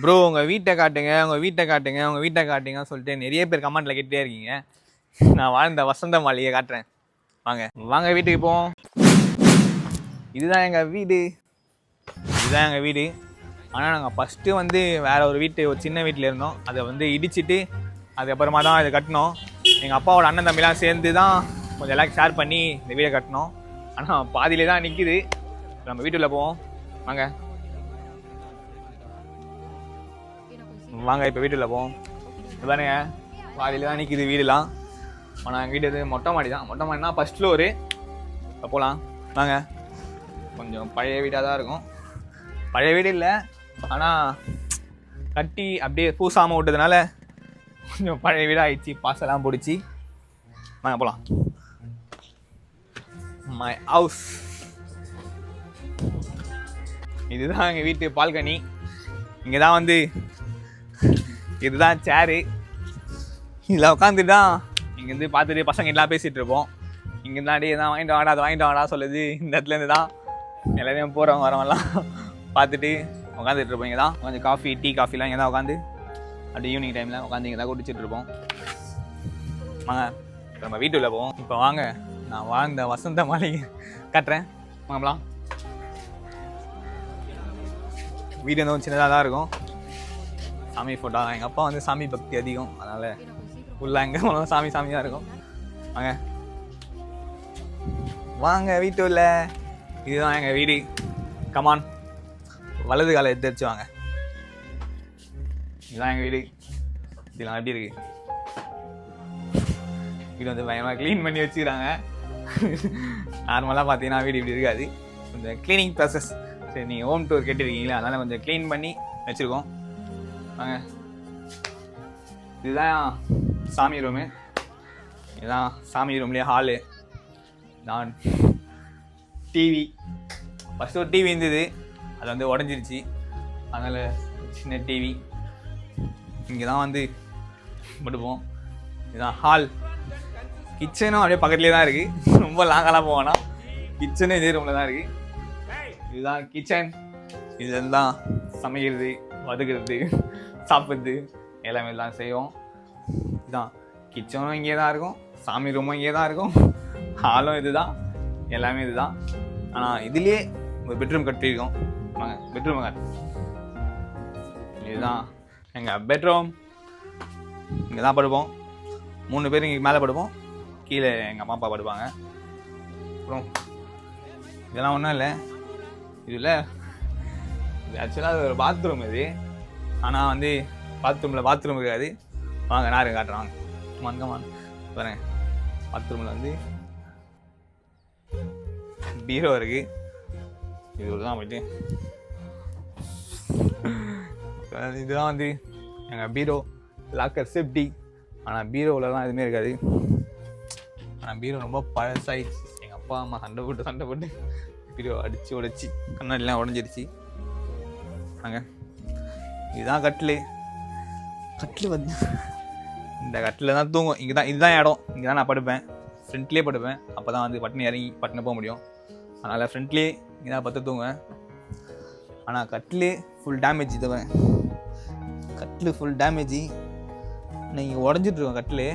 Bro உங்கள் வீட்டை காட்டுங்க உங்கள் வீட்டை காட்டுங்க உங்கள் வீட்டை காட்டுங்கன்னு சொல்லிட்டு நிறைய பேர் கமெண்ட்டில் கேட்டுட்டே இருக்கீங்க. நான் வாழ்ந்த வசந்த மாளிகை காட்டுறேன். வாங்க வாங்க வீட்டுக்கு போவோம். இதுதான் எங்கள் வீடு. இதுதான் எங்கள் வீடு. ஆனால் நாங்கள் ஃபஸ்ட்டு வந்து வேறு ஒரு வீட்டு ஒரு சின்ன வீட்டில் இருந்தோம். அதை வந்து இடிச்சிட்டு அதுக்கப்புறமா தான் இதை கட்டினோம். எங்கள் அப்பாவோட அண்ணன் தம்பிலாம் சேர்ந்து தான் கொஞ்சம் எல்லாம் ஷேர் பண்ணி இந்த வீடை கட்டினோம். ஆனால் பாதியிலே தான் நிற்கிது நம்ம வீட்டுக்குள்ளே போவோம். வாங்க. வாங்க இப்போ வீட்டில் போவோம். இது வாடியில் தான் நிற்கிது வீடுலாம். ஆனால் எங்கள் வீடு இது மொட்டை மாடி தான். மொட்டை மாடினா ஃபஸ்ட் ஃப்ளோரு இப்போ போகலாம் வாங்க. கொஞ்சம் பழைய வீடாக தான் இருக்கும். பழைய வீடு இல்லை. ஆனால் கட்டி அப்படியே பூசாமல் விட்டதுனால கொஞ்சம் பழைய வீடாக ஆயிடுச்சு. பாசெல்லாம் பிடிச்சி. வாங்க போகலாம் மை ஹவுஸ் இதுதான் எங்கள் வீட்டு பால்கனி. இங்கே தான் வந்து இதுதான் சேரு இதில் உட்காந்துட்டு தான் இங்கேருந்து பார்த்துட்டு பசங்க எல்லாம் பேசிகிட்டு இருப்போம். இங்கேருந்து அடியே தான் வாங்கிட்டு வாடா அதை வாங்கிட்டு வாடா சொல்லுது. இந்த இடத்துலேருந்து தான் எல்லாரையும் போகிறவங்க வரவங்கலாம் பார்த்துட்டு உட்காந்துட்டு இருப்போம் இங்கே தான் கொஞ்சம் காஃபி டீ காஃபிலாம் இங்கே தான் உட்காந்து அப்படி ஈவினிங் டைமில் உட்காந்து இங்கே தான் குடிச்சிட்டு இருப்போம். வாங்க இப்போ நம்ம வீட்டுள்ள போவோம். இப்போ வாங்க நான் வாழ்ந்த வசந்த மாளிகை கட்டுறேன். வாங்கலாம் வீடு வந்து சின்னதாக தான் இருக்கும். சாமி ஃபோட்டோ எங்கள் அப்பா வந்து சாமி பக்தி அதிகம் அதனால் உள்ளே எங்கே போனாலும் சாமி சாமி தான் இருக்கும். வாங்க. வாங்க வீட்டு உள்ள. இதுதான் எங்கள் வீடு. கமான் வலது காலை எடுத்து வாங்க. இதுதான் எங்கள் வீடு. இதெல்லாம் எப்படி இருக்கு? வீடு வந்து பயமாக க்ளீன் பண்ணி வச்சுக்கிறாங்க. நார்மலாக பார்த்தீங்கன்னா வீடு இப்படி இருக்காது. கொஞ்சம் க்ளீனிங் ப்ராசஸ் சரி நீங்கள் ஹோம் டூர் கேட்டிருக்கீங்களா அதனால் கொஞ்சம் க்ளீன் பண்ணி வச்சுருக்கோம். வாங்க. இதுதான் சாமி ரூமு இதுதான் சாமி ரூம்லேயே ஹாலு நான் டிவி ஃபஸ்ட்டு ஒரு டிவி இருந்தது. அது வந்து உடஞ்சிருச்சு. அதனால் சின்ன டிவி இங்கே தான் வந்து படுப்போம் இதுதான் ஹால் கிச்சனும் அப்படியே பக்கத்துலேயே தான் இருக்குது ரொம்ப லாங்கெல்லாம் போவேன்னா கிச்சனும் இதே ரூமில் தான் இருக்குது இதுதான் கிச்சன் இதெல்லாம் சமைக்கிறது. வதக்குறது சாப்பிட்றது எல்லாமே தான் செய்வோம். இதுதான் கிச்சனும் இங்கே தான் இருக்கும். சாமி ரூமும் இங்கே தான் இருக்கும். ஹாலும் இது தான் எல்லாமே இதுதான். ஆனால் இதுலேயே ஒரு பெட்ரூம் கட்டியிருக்கோம். வாங்க பெட்ரூம் இதுதான். எங்கள் பெட்ரூம் இங்கே தான் படுப்போம். மூணு பேர் இங்கே மேலே படுப்போம். கீழே எங்கள் அம்மா அப்பா படுப்பாங்க. அப்புறம் இதெல்லாம் ஒன்றும் இல்லை. இதில் ஆக்சுவலாக அது ஒரு பாத்ரூம் இது. ஆனால் வந்து பாத்ரூமில் பாத்ரூம் இருக்காது. வாங்க நான் காட்டுறேன் வாங்க. வாங்க வாங்க. வரேன். பாத்ரூமில் வந்து பீரோ இருக்குது இது தான் போயிட்டு. இதுதான் வந்து எங்கள் பீரோ. லாக்கர் சேஃப்டி ஆனால் பீரோவிலலாம் எதுவுமே இருக்காது. ஆனால் பீரோ ரொம்ப பழசாயிடுச்சு. எங்கள் அப்பா அம்மா சண்டை போட்டு சண்டை போட்டு பீரோ அடித்து உடைச்சி கண்ணாடிலாம் உடஞ்சிருச்சு. வாங்க. இதுதான் கட்டில். கட்டில் வந்து. இந்த கட்டில் தான் தூங்கும். இங்கே தான் இதுதான் இடம். இங்கே தான் நான் படுப்பேன். ஃப்ரண்ட்லேயே படுப்பேன். அப்போ தான் வந்து பட்டுன்னு இறங்கி பட்டுன்னு போக முடியும். அதனால் ஃப்ரண்ட்லேயே இங்கே தான் பத்து தூங்குவேன். ஆனால் கட்டிலே ஃபுல் டேமேஜ் இதுவன் கட்டில் ஃபுல் டேமேஜ் நீங்கள் உடஞ்சிட்ருக்கோம் கட்டில்.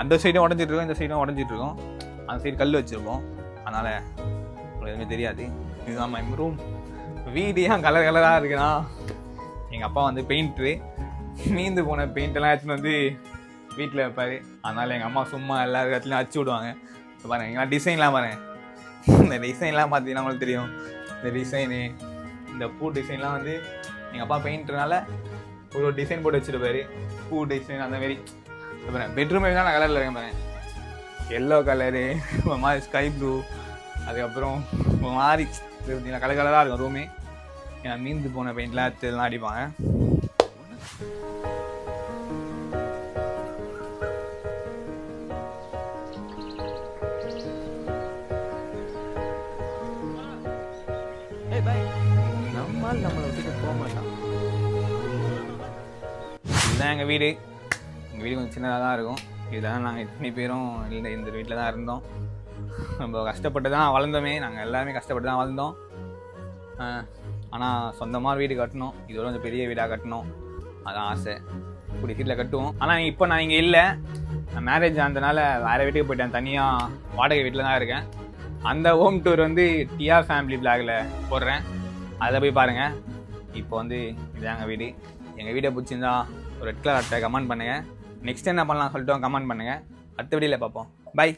அந்த சைடும் உடஞ்சிட்ருக்கோம் இந்த சைடும் உடஞ்சிட்ருக்கோம் அந்த சைடு கல் வச்சுருக்கோம் அதனால் உங்களுக்கு எதுவுமே தெரியாது. இதுதான் மை ரூம் வீடு கலர் கலராக இருக்குன்னா எங்கள் அப்பா வந்து பெயிண்ட்ரு மீந்து போன பெயிண்டெல்லாம் எடுத்துன்னு வந்து வீட்டில் வைப்பார். அதனால் எங்கள் அம்மா சும்மா எல்லா இடத்துலையும் அடிச்சு விடுவாங்க. இப்போ பாருங்க எங்கெல்லாம் டிசைன்லாம் பாருங்கள் இந்த டிசைன்லாம் பார்த்தீங்கன்னா உங்களுக்கு தெரியும். இந்த டிசைனு இந்த பூ டிசைன்லாம் வந்து எங்கள் அப்பா பெயிண்ட்னால ஒரு ஒரு டிசைன் போட்டு வச்சுருப்பாரு. பூ டிசைன் அந்த மாரி. அப்புறம் பெட்ரூம் தான் நான் கலரில் இருக்கேன் பாருங்க. எல்லோ கலரு ஒரு மாதிரி ஸ்கை ப்ளூ அதுக்கப்புறம் ஒரு மாதிரி கலர் கலராக இருக்கும் ரூமே மீந்து போன பெயிண்ட்லாம் எடுத்து எல்லாம் அடிப்பாங்க. நம்மால் நம்மளை விட்டுட்டு போக மாட்டான். இதுதான் எங்கள் வீடு. எங்கள் வீடு கொஞ்சம் சின்னதாக தான் இருக்கும். இதெல்லாம் நாங்கள் இத்தனை பேரும் இல்லை இந்த வீட்டில் தான் இருந்தோம். நம்ம கஷ்டப்பட்டு தான் வளர்ந்தோமே. நாங்கள் எல்லாருமே கஷ்டப்பட்டு தான் வளர்ந்தோம். ஆனால் சொந்தமாக வீடு கட்டணும். இதோட கொஞ்சம் பெரிய வீடாக கட்டணும். அதான் ஆசை. கூடிய சீட்டில் கட்டுவோம். ஆனால் இப்போ நான் இங்கே இல்லை. நான் மேரேஜ் ஆனதுனால வேறு வீட்டுக்கு போயிட்டேன். தனியாக வாடகை வீட்டில் தான் இருக்கேன். அந்த ஹோம் டூர் வந்து டிஆர் ஃபேமிலி பிளாகில் போடுறேன். அதில் போய் பாருங்கள் இப்போ வந்து இதாங்க வீடு. எங்கள் வீடை பிடிச்சிருந்தா ஒரு ரெட் கலர் அட்டை கமெண்ட் பண்ணுங்கள் நெக்ஸ்ட் என்ன பண்ணலாம் சொல்லிட்டு கமெண்ட் பண்ணுங்கள் அடுத்த வீடியோவில் பார்ப்போம். பை